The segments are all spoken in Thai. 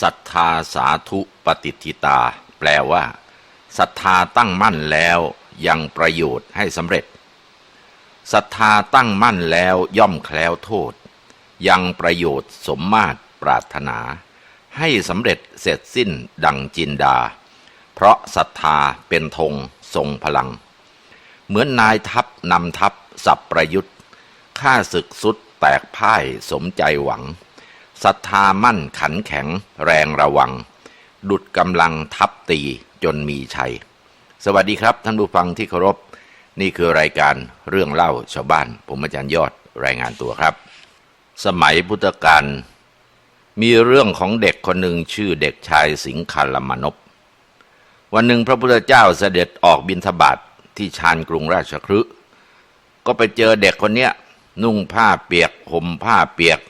ศรัทธาสาธุปฏิทิตา แปลว่าศรัทธาตั้งมั่นแล้วยังประโยชน์ให้สำเร็จศรัทธาตั้งมั่นแล้วย่อมแคล้วโทษ ยังประโยชน์สมมาตรปรารถนา ให้สำเร็จเสร็จสิ้นดังจินดา เพราะศรัทธาเป็นธงทรงพลัง เหมือนนายทัพนำทัพสับประยุทธ์ข้าศึกสุดแตกพ่ายสมใจหวัง ศรัทธามั่นขันแข็งแรงระวัง ดุดกำลังทับตีจนมีชัย สวัสดีครับท่านผู้ฟังที่เคารพ นี่คือรายการเรื่องเล่าชาวบ้าน ผมอาจารย์ยอดรายงานตัวครับ สมัยพุทธกาลมีเรื่องของเด็กคนหนึ่งชื่อเด็กชายสิงคลมานพวันหนึ่งพระพุทธเจ้าเสด็จออกบิณฑบาตทที่ชานกรุงราชคฤห์ก็ไปเจอเด็กคนเนี้ยนุ่งผ้าเปียกห่มผ้าเปียก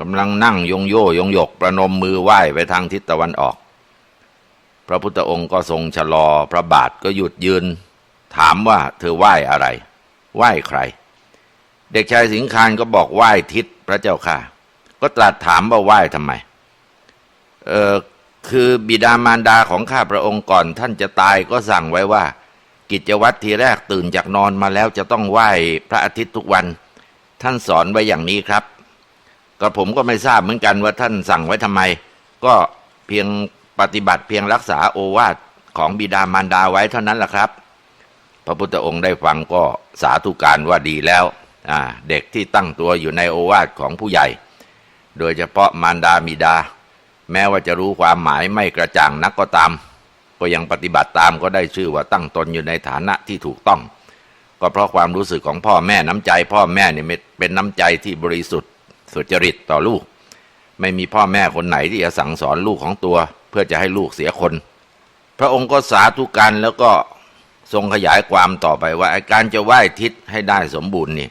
กำลังนั่งยงโยยงหยกประนมมือไหว้ไปทางทิศตะวันออก พระพุทธองค์ก็ทรงชะลอ พระบาทก็หยุดยืน ถามว่าเธอไหว้อะไร ไหว้ใคร เด็กชายสิงคานก็บอกไหว้ทิศพระเจ้าค่ะ ก็ตรัสถามว่าไหว้ทำไม เออคือบิดามารดาของข้าพระองค์ก่อนท่านจะตายก็สั่งไว้ว่า กิจวัตรทีแรกตื่นจากนอนมาแล้วจะต้องไหว้พระอาทิตย์ทุกวัน ท่านสอนไว้อย่างนี้ครับ ก็ผมก็ไม่ทราบเหมือนกันว่าท่านสั่งไว้ทำไม ก็เพียงปฏิบัติเพียงรักษาโอวาทของบิดามารดาไว้เท่านั้นแหละครับ พระพุทธองค์ได้ฟังก็สาธุการว่าดีแล้วเด็กที่ตั้งตัวอยู่ในโอวาทของผู้ใหญ่ โดยเฉพาะมารดาบิดา แม้ว่าจะรู้ความหมายไม่กระจ่างนักก็ตาม ก็ยังปฏิบัติตามก็ได้ชื่อว่าตั้งตนอยู่ในฐานะที่ถูกต้อง ก็เพราะความรู้สึกของพ่อแม่น้ำใจ พ่อแม่เนี่ยเป็นน้ำใจที่บริสุทธิ์ สุจริตต่อลูก ไม่มีพ่อแม่คนไหนที่จะสั่งสอนลูกของตัว เพื่อจะให้ลูกเสียคน พระองค์ก็สาธุการแล้วก็ทรงขยายความต่อไปว่าการจะไหว้ทิศให้ได้สมบูรณ์นี่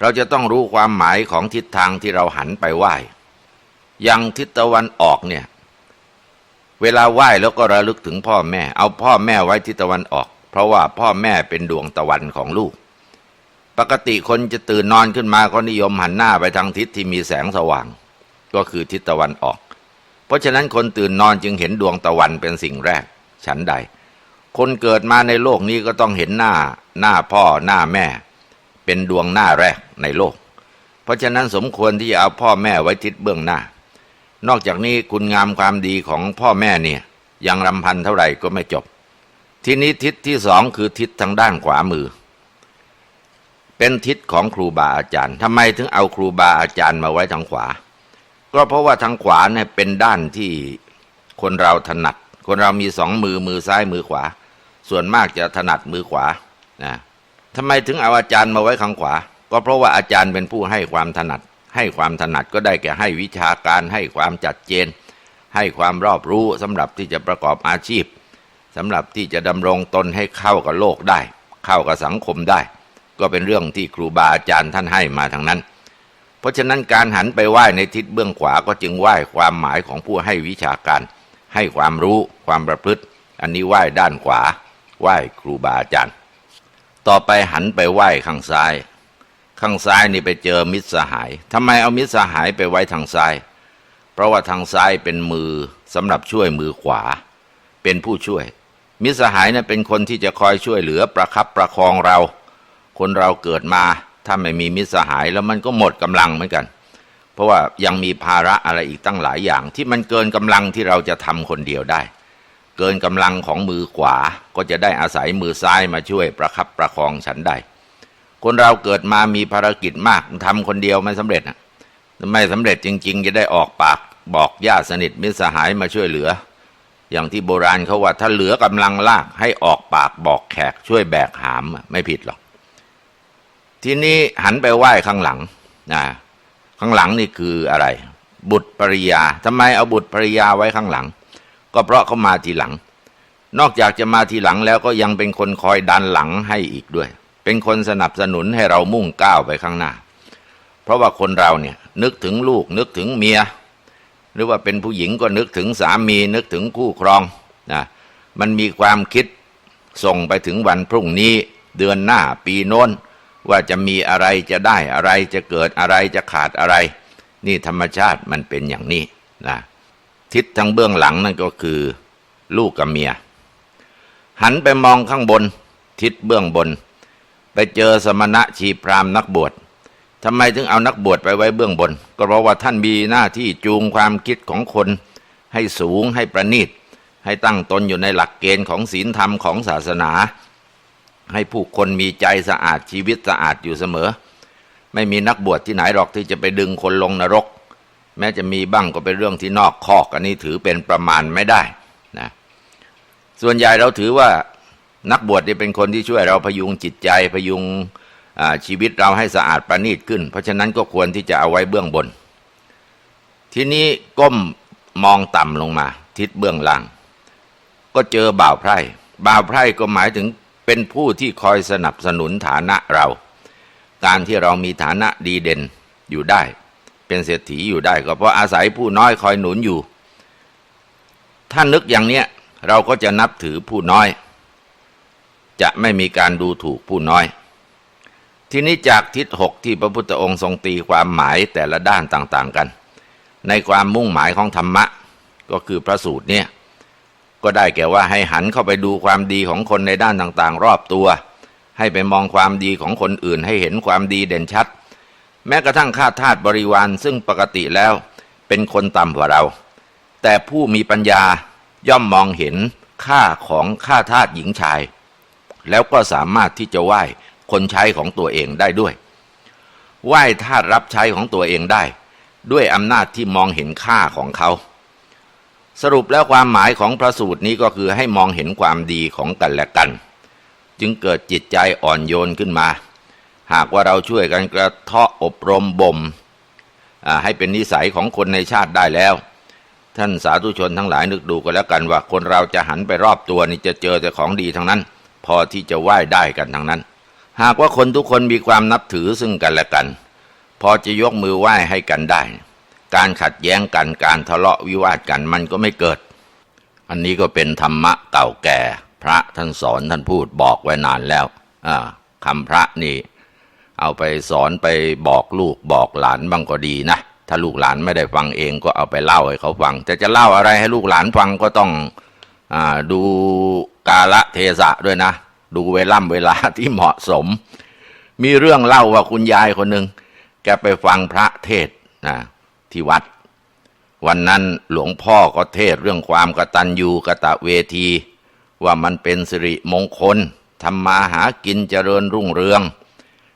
เราจะต้องรู้ความหมายของทิศทางที่เราหันไปไหว้ยังทิศตะวันออกเนี่ย เวลาไหว้แล้วก็ระลึกถึงพ่อแม่ เอาพ่อแม่ไว้ทิศตะวันออก เพราะว่าพ่อแม่เป็นดวงตะวันของลูก ปกติคนจะตื่นนอนขึ้นมาก็นิยมหันหน้าไปทางทิศที่มีแสงสว่าง ก็คือทิศตะวันออก เพราะฉะนั้นคนตื่นนอนจึงเห็นดวงตะวันเป็นสิ่งแรก ฉันใด คนเกิดมาในโลกนี้ก็ต้องเห็นหน้า หน้าพ่อหน้าแม่ เป็นดวงหน้าแรกในโลก เพราะฉะนั้นสมควรที่จะเอาพ่อแม่ไว้ทิศเบื้องหน้า นอกจากนี้คุณงามความดีของพ่อแม่เนี่ยยังรำพันเท่าไหร่ก็ไม่จบ ทีนี้ทิศที่สองคือทิศทางด้านขวามือ เป็นทิศของครูบาอาจารย์ทำไมถึงเอาครูบาอาจารย์มาไว้ทางขวา ก็เพราะว่าทางขวาเนี่ยเป็นด้านที่คนเราถนัด คนเรามีสองมือมือซ้ายมือขวา ส่วนมากจะถนัดมือขวานะทำไมถึงเอาอาจารย์มาไว้ข้างขวา ก็เพราะว่าอาจารย์เป็นผู้ให้ความถนัด ให้ความถนัดก็ได้แก่ให้วิชาการให้ความจัดเจน ให้ความรอบรู้สำหรับที่จะประกอบอาชีพสำหรับที่จะดำรงตนให้เข้ากับโลกได้ เข้ากับสังคมได้ ก็เป็นเรื่องที่ครูบาอาจารย์ท่านให้มาทางนั้น เพราะฉะนั้นการหันไปไหว้ในทิศเบื้องขวาก็จึงไหว้ความหมายของผู้ให้วิชาการ ให้ความรู้ความประพฤติ อันนี้ไหว้ด้านขวา ไหว้ครูบาอาจารย์ ต่อไปหันไปไหว้ข้างซ้าย ข้างซ้ายนี่ไปเจอมิตรสหายทำไมเอามิตรสหายไปไว้ทางซ้าย เพราะว่าทางซ้ายเป็นมือสำหรับช่วยมือขวา เป็นผู้ช่วย มิตรสหายนะ่ะเป็นคนที่จะคอยช่วยเหลือประคับประคองเรา คนเราเกิดมาถ้าไม่มีมิตรสหายแล้วมันก็หมดกำลังเหมือนกัน เพราะว่ายังมีภาระอะไรอีกตั้งหลายอย่าง ที่มันเกินกำลังที่เราจะทำคนเดียวได้ เกินกำลังของมือขวาก็จะได้อาศัยมือซ้ายมาช่วยประคับประคองฉันได้ คนเราเกิดมามีภารกิจมากทำคนเดียวไม่สำเร็จนะไม่สำเร็จจริง ๆ จะได้ออกปากบอกญาติสนิทมิตรสหายมาช่วยเหลือ อย่างที่โบราณเขาว่าถ้าเหลือกำลังลากให้ออกปากบอกแขกช่วยแบกหามไม่ผิดหรอก ทีนี้หันไปไหว้ข้างหลังนะข้างหลังนี่คืออะไร บุตรภริยาทำไมเอาบุตรภริยาไว้ข้างหลัง ก็เพราะเขามาทีหลัง นอกจากจะมาทีหลังแล้วก็ยังเป็นคนคอยดันหลังให้อีกด้วย เป็นคนสนับสนุนให้เรามุ่งก้าวไปข้างหน้า เพราะว่าคนเราเนี่ยนึกถึงลูกนึกถึงเมีย หรือว่าเป็นผู้หญิงก็นึกถึงสามีนึกถึงคู่ครองนะมันมีความคิดส่งไปถึงวันพรุ่งนี้เดือนหน้าปีโน้น ว่าจะมีอะไรจะได้อะไรจะเกิดอะไรจะขาดอะไร นี่ธรรมชาติมันเป็นอย่างนี้นะทิศทางเบื้องหลังนั่นก็คือ ลูกกับเมีย หันไปมองข้างบน ทิศเบื้องบน ไปเจอสมณะชีพรามนักบวชทำไมถึงเอานักบวชไปไว้เบื้องบน ก็เพราะว่าท่านมีหน้าที่จูงความคิดของคน ให้สูงให้ประณีตให้ตั้งตนอยู่ในหลักเกณฑ์ของศีลธรรมของศาสนา ให้ผู้คนมีใจสะอาดชีวิตสะอาดอยู่เสมอ ไม่มีนักบวชที่ไหนหรอกที่จะไปดึงคนลงนรก แม้จะมีบ้างก็เป็นเรื่องที่นอกคอกอันนี้ถือเป็นประมาณไม่ได้นะส่วนใหญ่เราถือว่านักบวชนี่เป็นคนที่ช่วยเราพยุงจิตใจพยุงชีวิตเราให้สะอาดประณีตขึ้น เพราะฉะนั้นก็ควรที่จะเอาไว้เบื้องบน ทีนี้ก้มมองต่ำลงมา ทิศเบื้องล่าง ก็เจอบ่าวไพร่บ่าวไพร่ก็หมายถึง เป็นผู้ที่คอยสนับสนุนฐานะเรา การที่เรามีฐานะดีเด่นอยู่ได้ เป็นเศรษฐีอยู่ได้ ก็เพราะอาศัยผู้น้อยคอยหนุนอยู่ ถ้านึกอย่างเนี้ยเราก็จะนับถือผู้น้อย จะไม่มีการดูถูกผู้น้อย ทีนี้จากทิศหกที่พระพุทธองค์ทรงตีความหมายแต่ละด้านต่างๆกัน ในความมุ่งหมายของธรรมะ ก็คือพระสูตรเนี่ย ก็ได้แก่ว่าให้หันเข้าไปดูความดีของคนในด้านต่างๆ รอบตัว ให้ไปมองความดีของคนอื่นให้เห็นความดีเด่นชัด แม้กระทั่งข้าทาสบริวารซึ่งปกติแล้วเป็นคนต่ำกว่าเรา แต่ผู้มีปัญญาย่อมมองเห็นค่าของข้าทาสหญิงชาย แล้วก็สามารถที่จะไหว้คนใช้ของตัวเองได้ด้วย ไหว้ทาสรับใช้ของตัวเองได้ ด้วยอำนาจที่มองเห็นค่าของเขา สรุปแล้วความหมายของพระสูตรนี้ก็คือให้มองเห็นความดีของกันและกัน จึงเกิดจิตใจอ่อนโยนขึ้นมา หากว่าเราช่วยกันกระเทาะอบรมบ่มให้เป็นนิสัยของคนในชาติได้แล้ว ท่านสาธุชนทั้งหลายนึกดูกันแล้วกันว่า คนเราจะหันไปรอบตัวนี่จะเจอแต่ของดีทั้งนั้น พอที่จะไหว้ได้กันทั้งนั้น หากว่าคนทุกคนมีความนับถือซึ่งกันและกัน พอจะยกมือไหว้ให้กันได้ การขัดแย้งกันการทะเลาะวิวาทกันมันก็ไม่เกิด อันนี้ก็เป็นธรรมะเก่าแก่ พระท่านสอนท่านพูดบอกไว้นานแล้วอ่าคำพระนี่ เอาไปสอนไปบอกลูกบอกหลานบ้างก็ดีนะถ้าลูกหลานไม่ได้ฟังเองก็เอาไปเล่าให้เขาฟัง แต่จะเล่าอะไรให้ลูกหลานฟังก็ต้องอดูกาละเทศะด้วยนะ ดูเวล่ำเวลาที่เหมาะสม มีเรื่องเล่าว่าคุณยายคนหนึ่งแกไปฟังพระเทศนะ ที่วัด วันนั้นหลวงพ่อก็เทศเรื่องความกตัญญูกตเวที ว่ามันเป็นสิริมงคลทำมาหากินเจริญรุ่งเรือง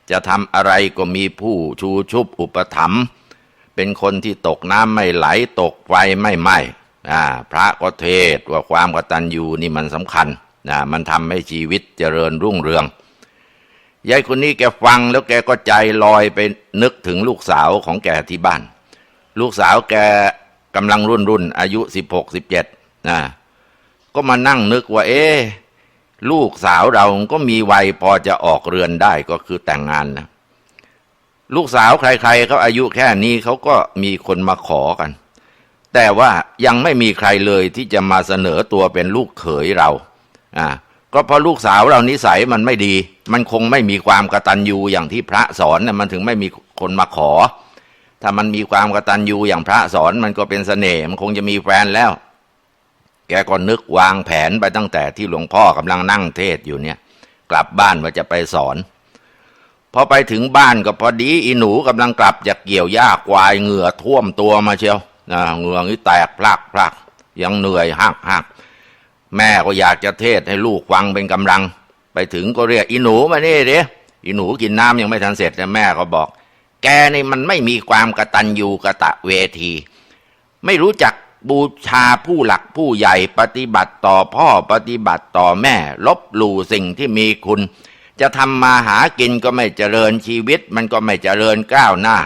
จะทำอะไรก็มีผู้ชูชุบอุปถัมภ์เป็นคนที่ตกน้ำไม่ไหลตกไฟไม่ไหม้อ่าพระก็เทศว่าความกตัญญูนี่มันสำคัญนะมันทำให้ชีวิตเจริญรุ่งเรืองยายคนนี้แกฟังแล้วแกก็ใจลอยไปนึกถึงลูกสาวของแกที่บ้าน ลูกสาวแกกำลังรุ่นรุ่น อายุสิบหกสิบเจ็ดนะก็มานั่งนึกว่า เอ๊ลูกสาวเราก็มีวัยพอจะออกเรือนได้ก็คือแต่งงานนะลูกสาวใครๆเขาอายุแค่นี้เขาก็มีคนมาขอกัน แต่ว่ายังไม่มีใครเลยที่จะมาเสนอตัวเป็นลูกเขยเราอ่าก็เพราะลูกสาวเรานิสัยมันไม่ดี มันคงไม่มีความกระตัญญูอย่างที่พระสอนนะมันถึงไม่มีคนมาขอ ถ้ามันมีความกระตัญญูอย่างพระสอนมันก็เป็นเสน่ห์มันคงจะมีแฟนแล้ว แกก็นึกวางแผนไปตั้งแต่ที่หลวงพ่อกำลังนั่งเทศอยู่เนี่ย กลับบ้านว่าจะไปสอนพอไปถึงบ้านก็พอดีอีหนูกำลังกลับจากเกี่ยวหญ้าควายเหงื่อท่วมตัวมาเชียวนะเหงื่อนี่แตกพลักพลักยังเหนื่อยหักหักแม่ก็อยากจะเทศให้ลูกฟังเป็นกำลัง ไปถึงก็เรียกอีหนูมานี่เด้อีหนูกินน้ำยังไม่ทันเสร็จแต่แม่ก็บอก แกนี่มันไม่มีความกระตัญญูกระตะเวที ไม่รู้จักบูชาผู้หลักผู้ใหญ่ปฏิบัติต่อพ่อปฏิบัติต่อแม่ ลบหลู่สิ่งที่มีคุณ จะทำมาหากินก็ไม่เจริญชีวิต มันก็ไม่เจริญก้าวหน้า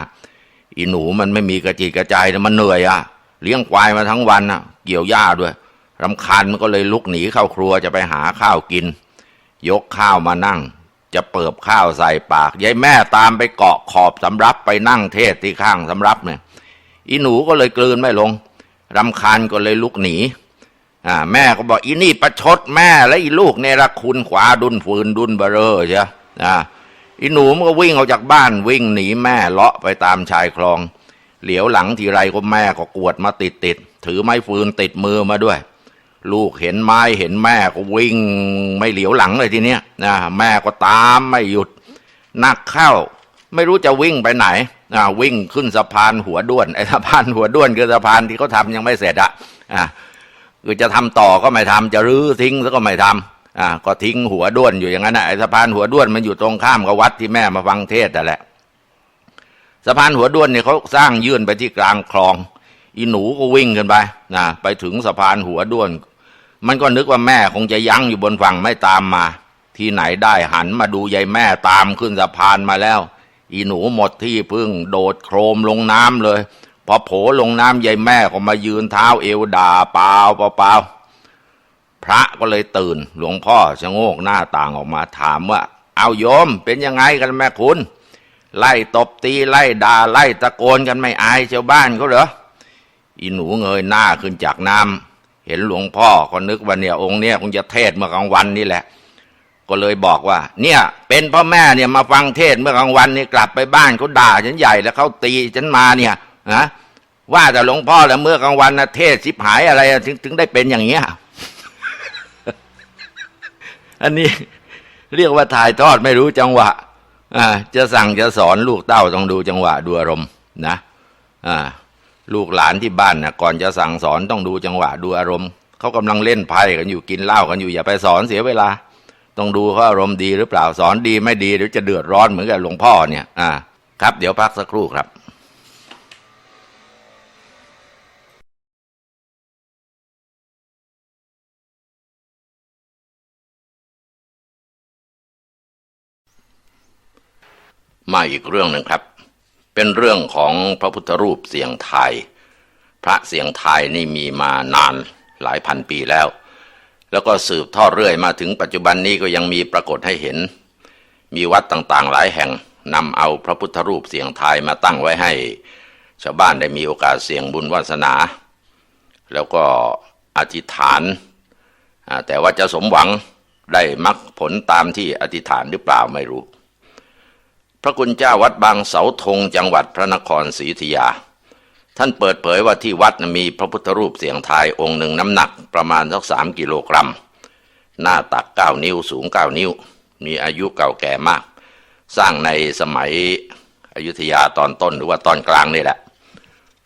อีหนูมันไม่มีกระจิตกระใจนะมันเหนื่อยอะเลี้ยงควายมาทั้งวันอะเกี่ยวหญ้าด้วยรำคาญมันก็เลยลุกหนีเข้าครัวจะไปหาข้าวกิน ยกข้าวมานั่ง จะเปิบข้าวใส่ปากยายแม่ตามไปเกาะขอบสำรับไปนั่งเทศที่ข้างสำรับเนี่ยอีหนูก็เลยกลืนไม่ลงรำคาญก็เลยลุกหนีอ่าแม่ก็บอกอีนี่ประชดแม่และอีลูกเนรคุณขวาดุนฟืนดุนเบอเรอใช่อ่าอีหนูมันก็วิ่งออกจากบ้านวิ่งหนีแม่เลาะไปตามชายคลอง เหลียวหลังทีไรก็แม่ก็กวดมาติดติดถือไม้ฟืนติดมือมาด้วย ลูกเห็นไม้เห็นแม่ก็วิ่งไม่เหลียวหลังเลยทีเนี้ยนะแม่ก็ตามไม่หยุดนักเข้า ไม่รู้จะวิ่งไปไหนอ่าวิ่งขึ้นสะพานหัวด้วนไอ้สะพานหัวด้วนคือสะพานที่เขาทำยังไม่เสร็จอะอ่าคือจะทำต่อก็ไม่ทำจะรื้อทิ้งซะก็ไม่ทำอ่าก็ทิ้งหัวด้วนอยู่อย่างนั้นนะไอ้สะพานหัวด้วนมันอยู่ตรงข้ามกับวัดที่แม่มาฟังเทศน์นั่แหละสะพานหัวด้วนเนี่ยเขาสร้างยื่นไปที่กลางคลอง อีหนูก็วิ่งกันไปนะไปถึงสะพานหัวด้วน มันก็นึกว่าแม่คงจะยั้งอยู่บนฝั่งไม่ตามมา ที่ไหนได้หันมาดูยายแม่ตามขึ้นสะพานมาแล้ว อีหนูหมดที่พึ่งโดดโครมลงน้ำเลยพอโผล่ลงน้ำยายแม่ก็มายืนเท้าเอวด่าเปล่าเปล่าปาพระก็เลยตื่น หลวงพ่อชะโงกหน้าต่างออกมาถามว่า เอาโยมเป็นยังไงกันแม่คุณ ไล่ตบตีไล่ด่าไล่ตะโกนกันไม่อายชาวบ้านเขาเหรออีหนูเงยหน้าขึ้นจากน้ำ เห็นหลวงพ่อก็นึกว่าเนี่ยองค์เนี่ยคงจะเทศเมื่อกลางวันนี่แหละ ก็เลยบอกว่า เนี่ย เป็นพ่อแม่เนี่ยมาฟังเทศเมื่อกลางวันนี่กลับไปบ้านเขาด่าฉันใหญ่แล้วเขาตีฉันมาเนี่ยนะว่าแต่หลวงพ่อแล้วเมื่อกลางวันนะเทศสิบหายอะไรถึงถึงได้เป็นอย่างเงี้ยอันนี้เรียกว่าถ่ายทอดไม่รู้จังหวะ อ่า จะสั่งจะสอนลูกเต้าต้องดูจังหวะดูอารมณ์นะ อ่า ลูกหลานที่บ้านนะก่อนจะสั่งสอนต้องดูจังหวะดูอารมณ์เขากำลังเล่นไพ่กันอยู่กินเหล้ากันอยู่อย่าไปสอนเสียเวลา ต้องดูเขาอารมณ์ดีหรือเปล่าสอนดีไม่ดีเดี๋ยวจะเดือดร้อนเหมือนกับหลวงพ่อเนี่ยอ่าครับ เดี๋ยวพักสักครู่ครับมาอีกเรื่องหนึ่งครับ เป็นเรื่องของพระพุทธรูปเสียงไทย พระเสียงไทยนี่มีมานานหลายพันปีแล้ว แล้วก็สืบทอดเรื่อยมาถึงปัจจุบันนี้ก็ยังมีปรากฏให้เห็น มีวัดต่างๆหลายแห่งนำเอาพระพุทธรูปเสียงไทยมาตั้งไว้ให้ ชาวบ้านได้มีโอกาสเสี่ยงบุญวาสนา แล้วก็อธิษฐาน แต่ว่าจะสมหวังได้มรรคผลตามที่อธิษฐานหรือเปล่าไม่รู้ พระคุณเจ้าวัดบางเสาธงจังหวัดพระนครศรีอยุธยา ท่านเปิดเผยว่าที่วัดมีพระพุทธรูปเสียงไทยองค์หนึ่งน้ำหนักประมาณสักสามกิโลกรัม หน้าตักเก้านิ้วสูงเก้านิ้ว มีอายุเก่าแก่มาก สร้างในสมัยอยุธยาตอนต้นหรือว่าตอนกลางนี่แหละ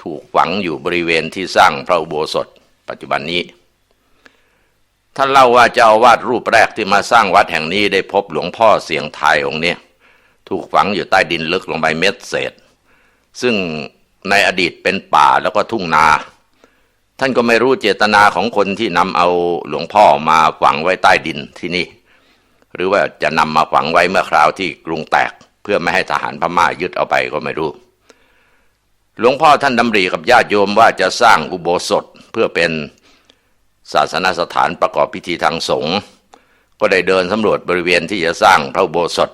ถูกฝังอยู่บริเวณที่สร้างพระอุโบสถ ปัจจุบันนี้ท่านเล่าว่าเจ้าอาวาดรูปแรกที่มาสร้างวัดแห่งนี้ได้พบหลวงพ่อเสียงไทยองค์นี้ ถูกฝังอยู่ใต้ดินลึกลงไปเม็ดเศษ ซึ่งในอดีตเป็นป่าแล้วก็ทุ่งนา ท่านก็ไม่รู้เจตนาของคนที่นำเอาหลวงพ่อมาฝังไว้ใต้ดินที่นี่ หรือว่าจะนำมาฝังไว้เมื่อคราวที่กรุงแตก เพื่อไม่ให้ทหารพม่ายึดเอาไปก็ไม่รู้หลวงพ่อท่านดำริกับญาติโยมว่าจะสร้างอุโบสถเพื่อเป็นศาสนสถานประกอบพิธีทางสงฆ์ก็ได้เดินสำรวจบริเวณที่จะสร้างพระอุโบสถ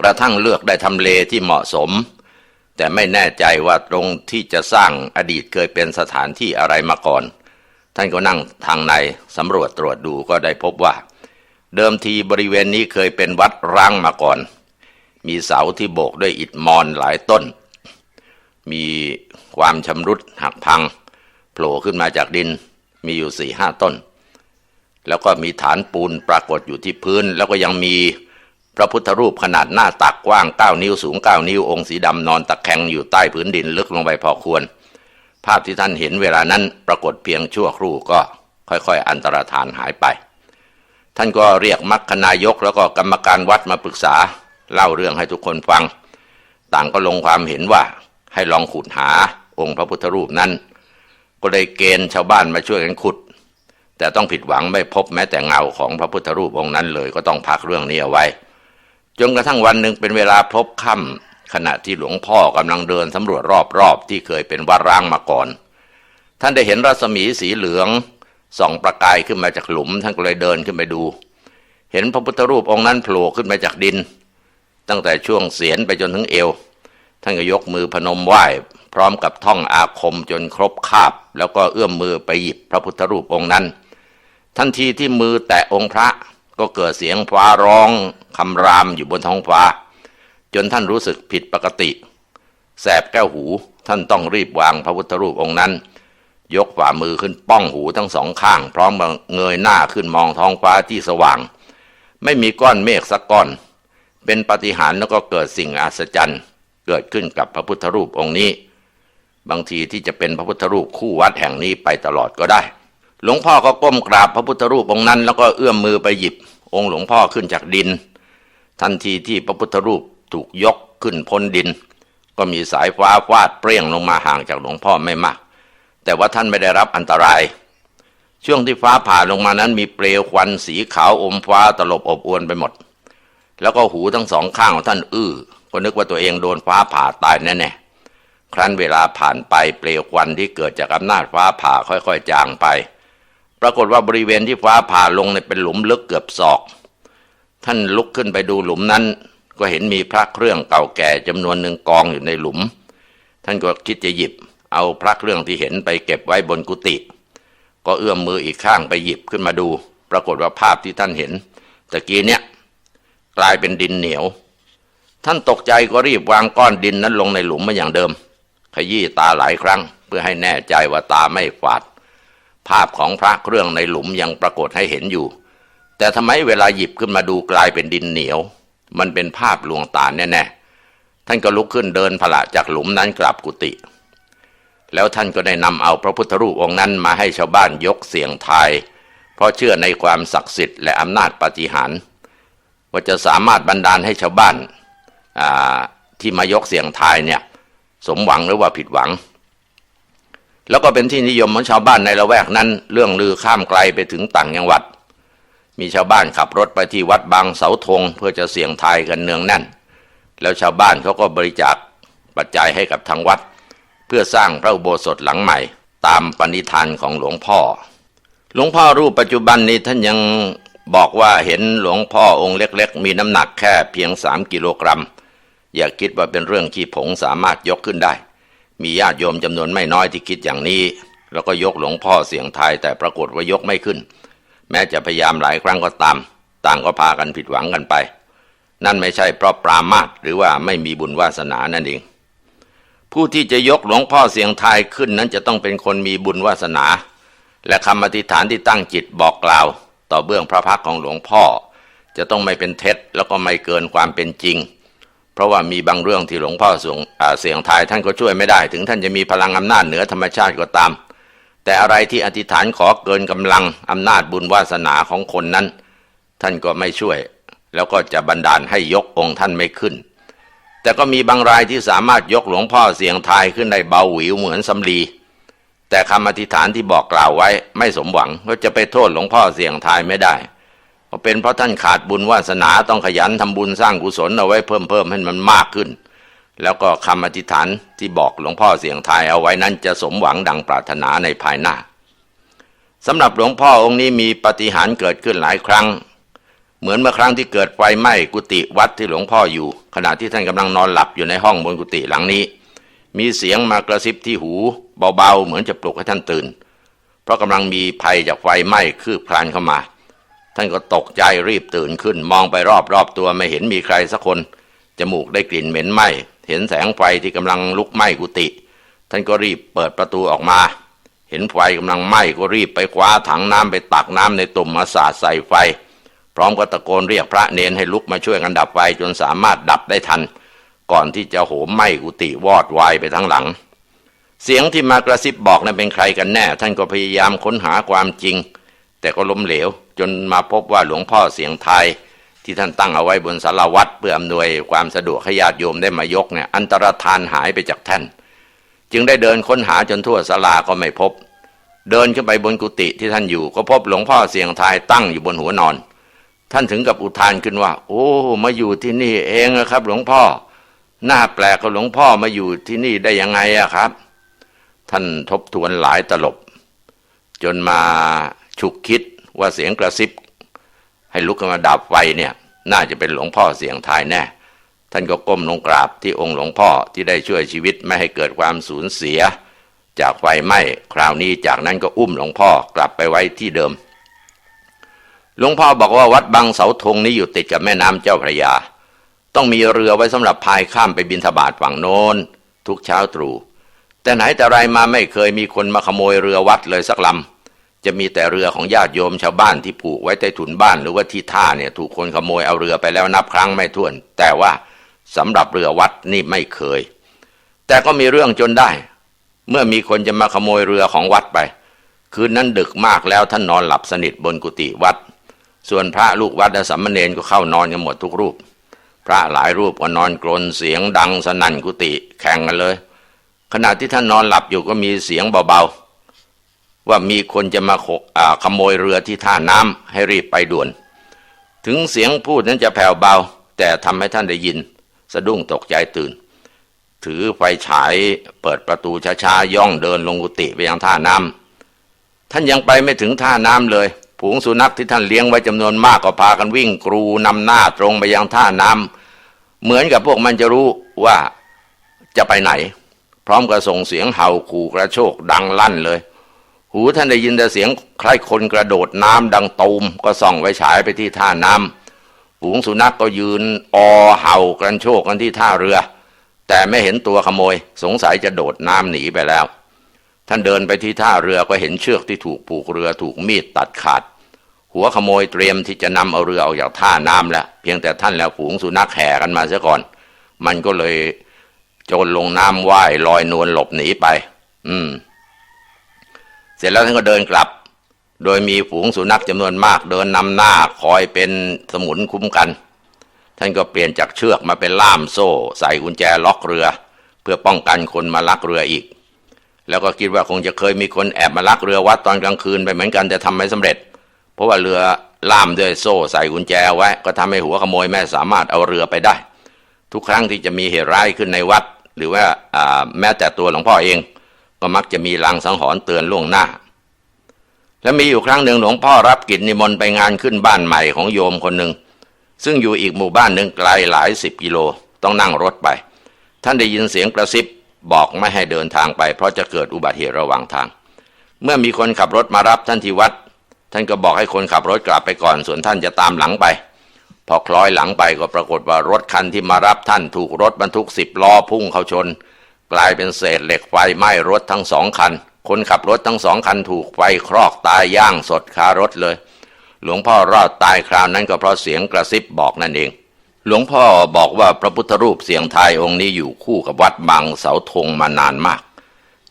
กระทั่งเลือกได้ทำเลที่เหมาะสม แต่ไม่แน่ใจว่าตรงที่จะสร้างอดีตเคยเป็นสถานที่อะไรมาก่อน ท่านก็นั่งทางในสำรวจตรวจดูก็ได้พบว่า เดิมทีบริเวณนี้เคยเป็นวัดร้างมาก่อน มีเสาที่โบกด้วยอิฐมอนหลายต้น มีความชำรุดหักพังโผล่ขึ้นมาจากดินมีอยู่สี่ห้าต้น แล้วก็มีฐานปูนปรากฏอยู่ที่พื้น แล้วก็ยังมี พระพุทธรูปขนาดหน้าตักกว้าง 9 นิ้วสูง 9 นิ้วองค์สีดำนอนตะแคงอยู่ใต้พื้นดินลึกลงไปพอควร ภาพที่ท่านเห็นเวลานั้นปรากฏเพียงชั่วครู่ก็ค่อยๆ อันตรธานหายไป ท่านก็เรียกมัคคนายกแล้วก็กรรมการวัดมาปรึกษา เล่าเรื่องให้ทุกคนฟัง ต่างก็ลงความเห็นว่าให้ลองขุดหาองค์พระพุทธรูปนั้น ก็เลยเกณฑ์ชาวบ้านมาช่วยกันขุด แต่ต้องผิดหวังไม่พบแม้แต่เงาของพระพุทธรูปองค์นั้นเลยก็ต้องพักเรื่องนี้เอาไว้ จนกระทั่งวันหนึ่งเป็นเวลาพบค่ำขณะที่หลวงพ่อกำลังเดินสำรวจรอบๆที่เคยเป็นวัดร้างมาก่อน ท่านได้เห็นรัศมีสีเหลืองส่องประกายขึ้นมาจากหลุมท่านก็เลยเดินขึ้นไปดู เห็นพระพุทธรูปองค์นั้นโผล่ขึ้นมาจากดิน ตั้งแต่ช่วงเสียนไปจนถึงเอว ท่านก็ยกมือพนมไหว้พร้อมกับท่องอาคมจนครบคาบ แล้วก็เอื้อมมือไปหยิบพระพุทธรูปองค์นั้น ทันทีที่มือแตะองค์พระก็เกิดเสียงฟ้าร้อง คำรามอยู่บนท้องฟ้า จนท่านรู้สึกผิดปกติ แสบแก้วหูท่านต้องรีบวางพระพุทธรูปองค์นั้น ยกฝ่ามือขึ้นป้องหูทั้งสองข้าง พร้อมเงยหน้าขึ้นมองท้องฟ้าที่สว่าง ไม่มีก้อนเมฆสักก้อน เป็นปฏิหารแล้วก็เกิดสิ่งอัศจรรย์ เกิดขึ้นกับพระพุทธรูปองค์นี้ บางทีที่จะเป็นพระพุทธรูปคู่วัดแห่งนี้ไปตลอดก็ได้หลวงพ่อก็ก้มกราบพระพุทธรูปองค์นั้น แล้วก็เอื้อมมือไปหยิบ องค์หลวงพ่อขึ้นจากดิน ทันทีที่พระพุทธรูปถูกยกขึ้นพ้นดิน ก็มีสายฟ้าฟาดเปรี้ยงลงมาห่างจากหลวงพ่อไม่มาก แต่ว่าท่านไม่ได้รับอันตราย ช่วงที่ฟ้าผ่าลงมานั้นมีเปลวควันสีขาวอมฟ้าตลบอบอวนไปหมด แล้วก็หูทั้งสองข้างของท่านอื้อก็นึกว่าตัวเองโดนฟ้าผ่าตายแน่ๆครั้นเวลาผ่านไปเปลวควันที่เกิดจากอำนาจฟ้าผ่าค่อยๆจางไป ปรากฏว่าบริเวณที่ฟ้าผ่าลงเนี่ยเป็นหลุมลึกเกือบศอก ท่านลุกขึ้นไปดูหลุมนั้น ก็เห็นมีพระเครื่องเก่าแก่จำนวนหนึ่งกองอยู่ในหลุม ท่านก็คิดจะหยิบ เอาพระเครื่องที่เห็นไปเก็บไว้บนกุฏิก็เอื้อมมืออีกข้างไปหยิบขึ้นมาดู ปรากฏว่าภาพที่ท่านเห็นตะกี้เนี่ยกลายเป็นดินเหนียว ท่านตกใจก็รีบวางก้อนดินนั้นลงในหลุมมาอย่างเดิม ขยี้ตาหลายครั้ง เพื่อให้แน่ใจว่าตาไม่ฝาด ภาพของพระเครื่องในหลุมยังปรากฏให้เห็นอยู่ แต่ทำไมเวลาหยิบขึ้นมาดูกลายเป็นดินเหนียว มันเป็นภาพลวงตาแน่ๆท่านก็ลุกขึ้นเดินผละจากหลุมนั้นกลับกุฏิแล้วท่านก็ได้นำเอาพระพุทธรูปองค์นั้นมาให้ชาวบ้านยกเสียงทาย เพราะเชื่อในความศักดิ์สิทธิ์และอำนาจปาฏิหาริย์ว่าจะสามารถบันดาลให้ชาวบ้านที่มายกเสียงทายเนี่ยสมหวังหรือว่าผิดหวัง แล้วก็เป็นที่นิยมของชาวบ้านในละแวกนั้น เรื่องลือข้ามไกลไปถึงต่างจังหวัด มีชาวบ้านขับรถไปที่วัดบางเสาธงเพื่อจะเสี่ยงทายกันเนืองแน่น แล้วชาวบ้านเขาก็บริจาคปัจจัยให้กับทางวัด เพื่อสร้างพระอุโบสถหลังใหม่ ตามปณิธานของหลวงพ่อ หลวงพ่อรูปปัจจุบันนี้ท่านยังบอกว่าเห็นหลวงพ่อองค์เล็ก ๆ มีน้ำหนักแค่เพียงสามกิโลกรัม อย่าคิดว่าเป็นเรื่องขี้ผงสามารถยกขึ้นได้ มีญาติโยมจำนวนไม่น้อยที่คิดอย่างนี้ แล้วก็ยกหลวงพ่อเสียงทายแต่ปรากฏว่ายกไม่ขึ้น แม้จะพยายามหลายครั้งก็ตาม ต่างก็พากันผิดหวังกันไป นั่นไม่ใช่เพราะปรามาสหรือว่าไม่มีบุญวาสนานั่นเอง ผู้ที่จะยกหลวงพ่อเสียงทายขึ้นนั้นจะต้องเป็นคนมีบุญวาสนา และคำอธิษฐานที่ตั้งจิตบอกกล่าว ต่อเบื้องพระพักของหลวงพ่อ จะต้องไม่เป็นเท็จแล้วก็ไม่เกินความเป็นจริง เพราะว่ามีบางเรื่องที่หลวงพ่อส่งเสียงทายท่านก็ช่วยไม่ได้ ถึงท่านจะมีพลังอำนาจเหนือธรรมชาติก็ตาม แต่อะไรที่อธิษฐานขอเกินกำลังอำนาจบุญวาสนาของคนนั้น ท่านก็ไม่ช่วย แล้วก็จะบันดาลให้ยกองค์ท่านไม่ขึ้น แต่ก็มีบางรายที่สามารถยกหลวงพ่อเสียงทายขึ้นได้เบาหวิวเหมือนสำลี แต่คำอธิษฐานที่บอกกล่าวไว้ไม่สมหวังก็จะไปโทษหลวงพ่อเสียงทายไม่ได้เพราะเป็นเพราะท่านขาดบุญวาสนาต้องขยันทำบุญสร้างกุศลเอาไว้เพิ่มเพิ่มให้มันมากขึ้น แล้วก็คำอธิษฐานที่บอกหลวงพ่อเสียงทายเอาไว้นั้นจะสมหวังดังปรารถนาในภายหน้าสำหรับหลวงพ่อองค์นี้มีปฏิหารเกิดขึ้นหลายครั้ง เหมือนเมื่อครั้งที่เกิดไฟไหม้กุฏิวัดที่หลวงพ่ออยู่ ขณะที่ท่านกำลังนอนหลับอยู่ในห้องบนกุฏิหลังนี้ มีเสียงมากระซิบที่หู เบาๆ เหมือนจะปลุกให้ท่านตื่น เพราะกำลังมีภัยจากไฟไหม้คืบคลานเข้ามา ท่านก็ตกใจรีบตื่นขึ้น มองไปรอบๆตัวไม่เห็นมีใครสักคนจมูกได้กลิ่นเหม็นไหม้ เห็นแสงไฟที่กำลังลุกไหม้กุฏิท่านก็รีบเปิดประตูออกมา เห็นไฟกำลังไหม้ก็รีบไปคว้าถังน้ำไปตักน้ำในตุ่มมาสาดใส่ไฟ พร้อมกับตะโกนเรียกพระเนนให้ลุกมาช่วยกันดับไฟจนสามารถดับได้ทัน ก่อนที่จะโหมไหม้กุฏิวอดวายไปทั้งหลัง เสียงที่มากระซิบบอกนั้นเป็นใครกันแน่ ท่านก็พยายามค้นหาความจริง แต่ก็ล้มเหลวจนมาพบว่าหลวงพ่อเสียงไทย ที่ท่านตั้งเอาไว้บนสารวัตรเพื่ออำนวยความสะดวกให้ญาติโยมได้มายกเนี่ยอันตรธานหายไปจากแท่น จึงได้เดินค้นหาจนทั่วศาลาก็ไม่พบ เดินขึ้นไปบนกุฏิที่ท่านอยู่ ก็พบหลวงพ่อเสียงทายตั้งอยู่บนหัวนอน ท่านถึงกับอุทานขึ้นว่า โอ้ มาอยู่ที่นี่เองนะครับ หลวงพ่อหน้าแปลกกับหลวงพ่อมาอยู่ที่นี่ได้ยังไงอะครับ ท่านทบทวนหลายตลบ จนมาฉุกคิดว่าเสียงกระซิบ ให้ลุกขึ้นมาดับไฟเนี่ย น่าจะเป็นหลวงพ่อเสียงทายแน่ ท่านก็ก้มลงกราบที่องค์หลวงพ่อที่ได้ช่วยชีวิตไม่ให้เกิดความสูญเสีย จากไฟไหม้คราวนี้จากนั้นก็อุ้มหลวงพ่อกลับไปไว้ที่เดิมหลวงพ่อบอกว่าวัดบางเสาธงนี้อยู่ติดกับแม่น้ำเจ้าพระยา ต้องมีเรือไว้สำหรับพายข้ามไปบินทบาทฝั่งโน้นทุกเช้าตรู่แต่ไหนแต่ไรมาไม่เคยมีคนมาขโมยเรือวัดเลยสักลำ จะมีแต่เรือของญาติโยมชาวบ้านที่ผูกไว้ใต้ถุนบ้านหรือว่าที่ท่าเนี่ยถูกคนขโมยเอาเรือไปแล้วนับครั้งไม่ถ้วน แต่ว่าสำหรับเรือวัดนี่ไม่เคย แต่ก็มีเรื่องจนได้ เมื่อมีคนจะมาขโมยเรือของวัดไป คืนนั้นดึกมากแล้วท่านนอนหลับสนิทบนกุฏิวัด ส่วนพระลูกวัดและสามเณรก็เข้านอนกันหมดทุกรูป พระหลายรูปก็นอนกรนเสียงดังสนั่นกุฏิแข่งกันเลย ขณะที่ท่านนอนหลับอยู่ก็มีเสียงเบาๆ ว่ามีคนจะมาขขโมยเรือที่ท่าน้ำให้รีบไปด่วน ถึงเสียงพูดนั้นจะแผ่วเบา แต่ทำให้ท่านได้ยิน สะดุ้งตกใจตื่น ถือไฟฉายเปิดประตูช้าๆย่องเดินลงกุฏิไปยังท่าน้ำท่านยังไปไม่ถึงท่าน้ำเลยผูงสุนัขที่ท่านเลี้ยงไว้จำนวนมากก็พากันวิ่งกรูนำหน้าตรงไปยังท่าน้ำเหมือนกับพวกมันจะรู้ว่าจะไปไหน พร้อมกับส่งเสียงเห่าขู่กระโชกดังลั่นเลย หูท่านได้ยินแต่เสียงใคล้ายคนกระโดดน้ำดังตูมก็ส่องไฟฉายไปที่ท่าน้ำฝูงสุนัขกก็ยืนออเห่ากระโชกกันที่ท่าเรือ แต่ไม่เห็นตัวขโมย สงสัยจะโดดน้ำหนีไปแล้ว ท่านเดินไปที่ท่าเรือก็เห็นเชือกที่ถูกผูกเรือถูกมีดตัดขาด หัวขโมยเตรียมที่จะนำเอาเรือออกจากท่าน้ำแล้ว เพียงแต่ท่านแล้วฝูงสุนัขแห่กันมาเสียก่อน มันก็เลยโจรลงน้ำว่ายลอยนวลหลบหนีไป อืม เสร็จแล้วท่านก็เดินกลับ โดยมีฝูงสุนัขจำนวนมาก เดินนำหน้าคอยเป็นสมุนคุ้มกัน ท่านก็เปลี่ยนจากเชือกมาเป็นล่ามโซ่ ใส่กุญแจล็อกเรือ เพื่อป้องกันคนมาลักเรืออีก แล้วก็คิดว่าคงจะเคยมีคนแอบมาลักเรือวัดตอนกลางคืนไปเหมือนกันแต่ทำไม่สำเร็จ เพราะว่าเรือล่ามด้วยโซ่ใส่กุญแจไว้ ก็ทำให้หัวขโมยไม่สามารถเอาเรือไปได้ ทุกครั้งที่จะมีเหตุร้ายขึ้นในวัด หรือว่าแม้แต่ตัวหลวงพ่อเอง ก็มักจะมีลางสังหรณ์เตือนล่วงหน้า และมีอยู่ครั้งหนึ่งหลวงพ่อรับกิจนิมนต์ไปงานขึ้นบ้านใหม่ของโยมคนหนึ่ง ซึ่งอยู่อีกหมู่บ้านหนึ่งไกลหลายสิบกิโลต้องนั่งรถไป ท่านได้ยินเสียงกระซิบบอกไม่ให้เดินทางไป เพราะจะเกิดอุบัติเหตุระหว่างทาง เมื่อมีคนขับรถมารับท่านที่วัด ท่านก็บอกให้คนขับรถกลับไปก่อน ส่วนท่านจะตามหลังไป พอคล้อยหลังไปก็ปรากฏว่ารถคันที่มารับท่านถูกรถบรรทุกสิบล้อพุ่งเข้าชน กลายเป็นเศษเหล็กไฟไหม้รถทั้งสองคัน คนขับรถทั้งสองคันถูกไฟคลอกตายย่างสดคารถเลย หลวงพ่อรอดตายคราวนั้นก็เพราะเสียงกระซิบบอกนั่นเอง หลวงพ่อบอกว่าพระพุทธรูปเสียงไทยองค์นี้อยู่คู่กับวัดบางเสาธงมานานมาก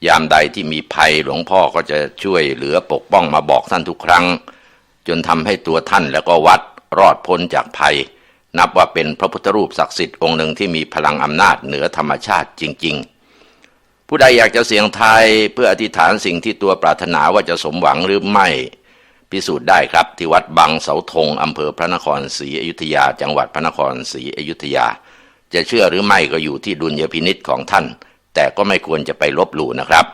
ยามใดที่มีภัยหลวงพ่อก็จะช่วยเหลือปกป้องมาบอกท่านทุกครั้ง จนทำให้ตัวท่านแล้วก็วัดรอดพ้นจากภัย นับว่าเป็นพระพุทธรูปศักดิ์สิทธิ์องค์หนึ่งที่มีพลังอำนาจเหนือธรรมชาติจริง ๆ ผู้ใดอยากจะเสียงทายเพื่ออธิษฐานสิ่งที่ตัวปรารถนาว่าจะสมหวังหรือไม่พิสูจน์ได้ครับที่วัดบางเสาธงอำเภอพระนครศรีอยุธยา จังหวัดพระนครศรีอยุธยา จะเชื่อหรือไม่ก็อยู่ที่ดุลยพินิษของท่าน แต่ก็ไม่ควรจะไปลบหลู่นะครับ